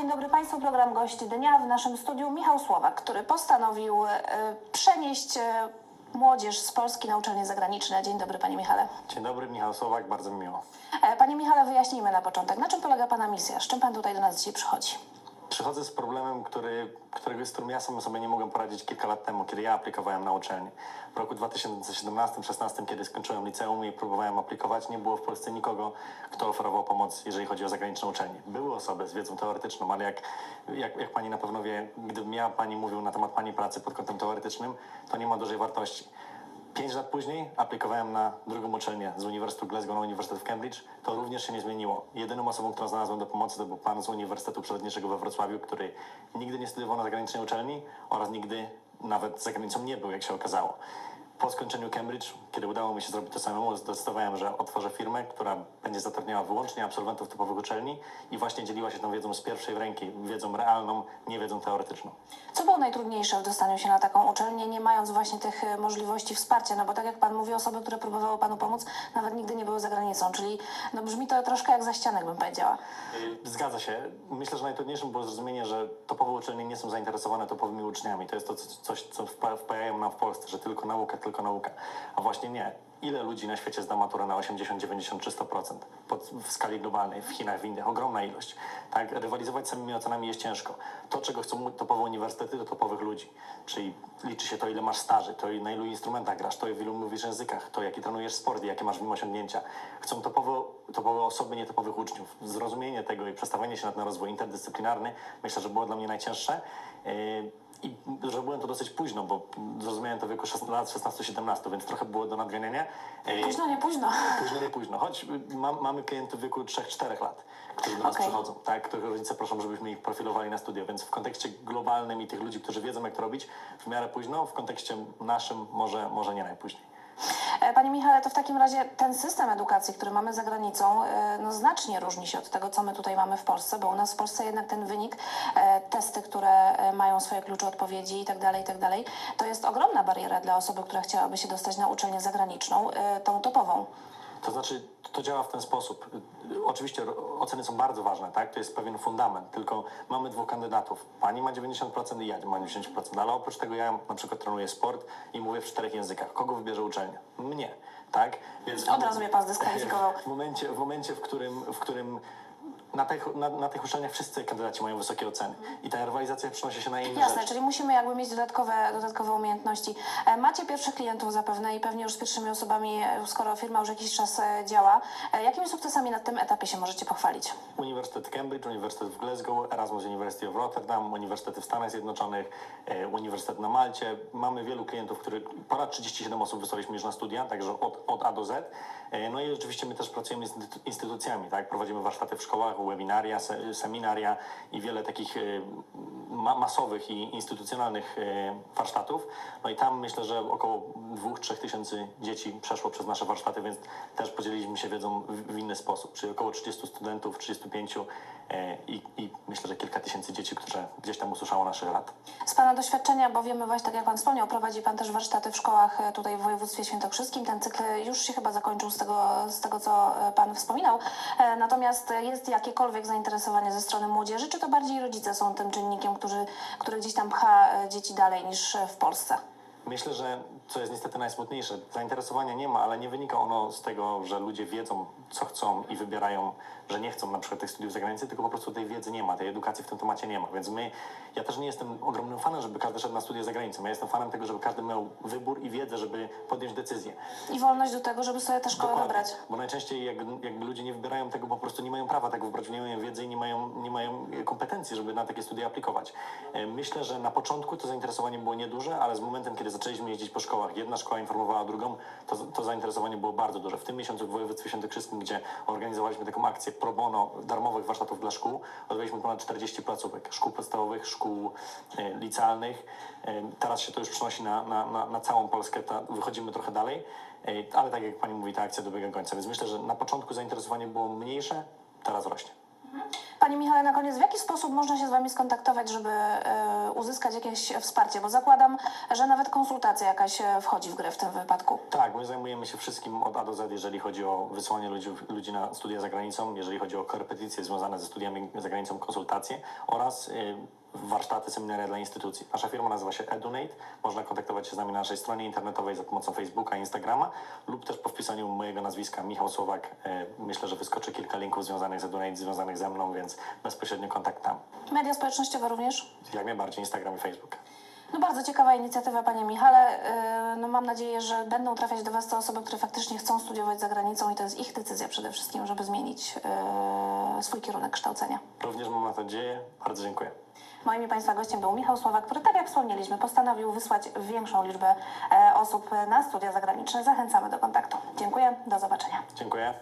dzień dobry Państwu. Program Gość Dnia w naszym studiu Michał Słowak, który postanowił e, przenieść e, młodzież z Polski na uczelnie zagraniczne. Dzień dobry Panie Michale. Dzień dobry, Michał Słowak, bardzo mi miło. E, Panie Michale, wyjaśnijmy na początek, na czym polega Pana misja? Z czym Pan tutaj do nas dzisiaj przychodzi? Przychodzę z problemem, który, którego, z którym ja sam sobie nie mogłem poradzić kilka lat temu, kiedy ja aplikowałem na uczelnię. W roku 2017-2016, kiedy skończyłem liceum i próbowałem aplikować, nie było w Polsce nikogo, kto oferował pomoc, jeżeli chodzi o zagraniczne uczelnie. Były osoby z wiedzą teoretyczną, ale jak, jak, jak pani na pewno wie, gdybym ja pani mówił na temat pani pracy pod kątem teoretycznym, to nie ma dużej wartości. Pięć lat później aplikowałem na drugą uczelnię z Uniwersytetu Glasgow na Uniwersytet w Cambridge. To również się nie zmieniło. Jedyną osobą, którą znalazłem do pomocy, to był pan z Uniwersytetu Przyrodniczego we Wrocławiu, który nigdy nie studiował na zagranicznej uczelni oraz nigdy nawet za granicą nie był, jak się okazało. Po skończeniu Cambridge, kiedy udało mi się zrobić to samemu, zdecydowałem, że otworzę firmę, która będzie zatrudniała wyłącznie absolwentów typowych uczelni i właśnie dzieliła się tą wiedzą z pierwszej ręki, wiedzą realną, nie wiedzą teoretyczną. Co było najtrudniejsze w dostaniu się na taką uczelnię, nie mając właśnie tych e, możliwości wsparcia? No bo tak jak Pan mówi, osoby, które próbowały Panu pomóc, nawet nigdy nie były za granicą, czyli no brzmi to troszkę jak za ścianek, bym powiedziała. Y, Zgadza się. Myślę, że najtrudniejszym było zrozumienie, że topowe uczelnie nie są zainteresowane topowymi uczniami. To jest to co- coś, co wpa- wpajają nam w Polsce, że tylko nauka, tylko nauka. A właśnie nie. Ile ludzi na świecie zda maturę na 80, 90 czy 100%? Pod, w skali globalnej, w Chinach, w Indiach, ogromna ilość. Tak? Rywalizować z samymi ocenami jest ciężko. To, czego chcą topowe uniwersytety, to topowych ludzi. Czyli liczy się to, ile masz staży, to na ilu instrumentach grasz, to w ilu mówisz językach, to jaki trenujesz sport i jakie masz w nim osiągnięcia. Chcą topowo, topowe osoby, nie topowych uczniów. Zrozumienie tego i przestawienie się na ten rozwój interdyscyplinarny myślę, że było dla mnie najcięższe. Yy, I zrobiłem to dosyć późno, bo zrozumiałem to w wieku 16 lat 16-17, więc trochę było do nadganiania. Yy, Późno, nie późno. Późno, nie późno. Choć y, mam, mamy klientów w wieku 3-4 lat, którzy do nas Okej. przychodzą, tak? Których rodzice proszą, żebyśmy ich profilowali na studio, więc w kontekście globalnym i tych ludzi, którzy wiedzą, jak to robić, w miarę późno, w kontekście naszym może, może nie najpóźniej. E, Panie Michale, to w takim razie ten system edukacji, który mamy za granicą, e, no znacznie różni się od tego, co my tutaj mamy w Polsce, bo u nas w Polsce jednak ten wynik, e, testy, które mają swoje klucze odpowiedzi i tak dalej, i tak dalej, to jest ogromna bariera dla osoby, która chciałaby się dostać na uczelnię zagraniczną, tą topową. To znaczy, to działa w ten sposób. Oczywiście oceny są bardzo ważne, tak? To jest pewien fundament, tylko mamy dwóch kandydatów. Pani ma 90% i ja mam 90%, ale oprócz tego ja na przykład trenuję sport i mówię w czterech językach. Kogo wybierze uczelnia? Mnie, tak? Więc Od razu mnie pan zdyskwalifikował. W momencie, w momencie w którym, w którym na tych, na, na tych uczelniach wszyscy kandydaci mają wysokie oceny i ta rywalizacja przenosi się na inne Jasne, rzeczy. czyli musimy jakby mieć dodatkowe, dodatkowe umiejętności. E, Macie pierwszych klientów zapewne i pewnie już z pierwszymi osobami, e, skoro firma już jakiś czas e, działa. E, Jakimi sukcesami na tym etapie się możecie pochwalić? Uniwersytet Cambridge, Uniwersytet w Glasgow, Erasmus University of Rotterdam, Uniwersytety w Stanach Zjednoczonych, e, Uniwersytet na Malcie. Mamy wielu klientów, których ponad 37 osób wysłaliśmy już na studia, także od, od A do Z. E, No i oczywiście my też pracujemy z instytu- instytucjami, tak? Prowadzimy warsztaty w szkołach, webinaria, se, seminaria i wiele takich e, ma, masowych i instytucjonalnych e, warsztatów. No i tam myślę, że około 2-3 tysięcy dzieci przeszło przez nasze warsztaty, więc też podzieliliśmy się wiedzą w, inny sposób. Czyli około 30 studentów, 35 e, i, i myślę, że kilka tysięcy dzieci, które gdzieś tam usłyszało naszych rad. Z Pana doświadczenia, bo wiemy właśnie, tak jak Pan wspomniał, prowadzi Pan też warsztaty w szkołach tutaj w województwie świętokrzyskim. Ten cykl już się chyba zakończył z tego, z tego co Pan wspominał. Natomiast jest jakiekolwiek zainteresowanie ze strony młodzieży, czy to bardziej rodzice są tym czynnikiem, który, który gdzieś tam pcha e, dzieci dalej niż e, w Polsce? Myślę, że co jest niestety najsmutniejsze, zainteresowania nie ma, ale nie wynika ono z tego, że ludzie wiedzą, co chcą i wybierają, że nie chcą na przykład tych studiów za granicą, tylko po prostu tej wiedzy nie ma, tej edukacji w tym temacie nie ma. Więc my, ja też nie jestem ogromnym fanem, żeby każdy szedł na studia za granicą. Ja jestem fanem tego, żeby każdy miał wybór i wiedzę, żeby podjąć decyzję. I wolność do tego, żeby sobie tę szkołę Dokładnie. wybrać. Bo najczęściej jak, jakby ludzie nie wybierają tego, po prostu nie mają prawa tego wybrać, nie mają wiedzy i nie mają, nie mają kompetencji, żeby na takie studia aplikować. E, Myślę, że na początku to zainteresowanie było nieduże, ale z momentem, kiedy zaczęliśmy jeździć po szkołach, jedna szkoła informowała drugą, to, to zainteresowanie było bardzo duże. W tym miesiącu w województwie świętokrzyskim, gdzie organizowaliśmy taką akcję pro bono darmowych warsztatów dla szkół, odbyliśmy ponad 40 placówek, szkół podstawowych, szkół e, licealnych. E, teraz się to już przenosi na, na, na, na całą Polskę, ta, wychodzimy trochę dalej. Ej, Ale tak jak pani mówi, ta akcja dobiega końca, więc myślę, że na początku zainteresowanie było mniejsze, teraz rośnie. Panie Michale, na koniec, w jaki sposób można się z Wami skontaktować, żeby e, uzyskać jakieś wsparcie? Bo zakładam, że nawet konsultacja jakaś e, wchodzi w grę w tym wypadku. Tak, my zajmujemy się wszystkim od A do Z, jeżeli chodzi o wysłanie ludzi, ludzi na studia za granicą, jeżeli chodzi o korepetycje związane ze studiami za granicą, konsultacje oraz y, warsztaty, seminaria dla instytucji. Nasza firma nazywa się Edunate. Można kontaktować się z nami na naszej stronie internetowej za pomocą Facebooka, Instagrama lub też po wpisaniu mojego nazwiska Michał Słowak. Y, myślę, że wyskoczy kilka linków związanych z Edunate, związanych ze mną, więc bezpośrednio kontakt tam. Media społecznościowe również? Jak najbardziej Instagram i Facebook. No bardzo ciekawa inicjatywa, Panie Michale. Yy, No mam nadzieję, że będą trafiać do Was te osoby, które faktycznie chcą studiować za granicą i to jest ich decyzja przede wszystkim, żeby zmienić yy, swój kierunek kształcenia. Również mam na to nadzieję. Bardzo dziękuję. Moim i Państwa gościem był Michał Słowak, który, tak jak wspomnieliśmy, postanowił wysłać większą liczbę e, osób na studia zagraniczne. Zachęcamy do kontaktu. Dziękuję, do zobaczenia. Dziękuję.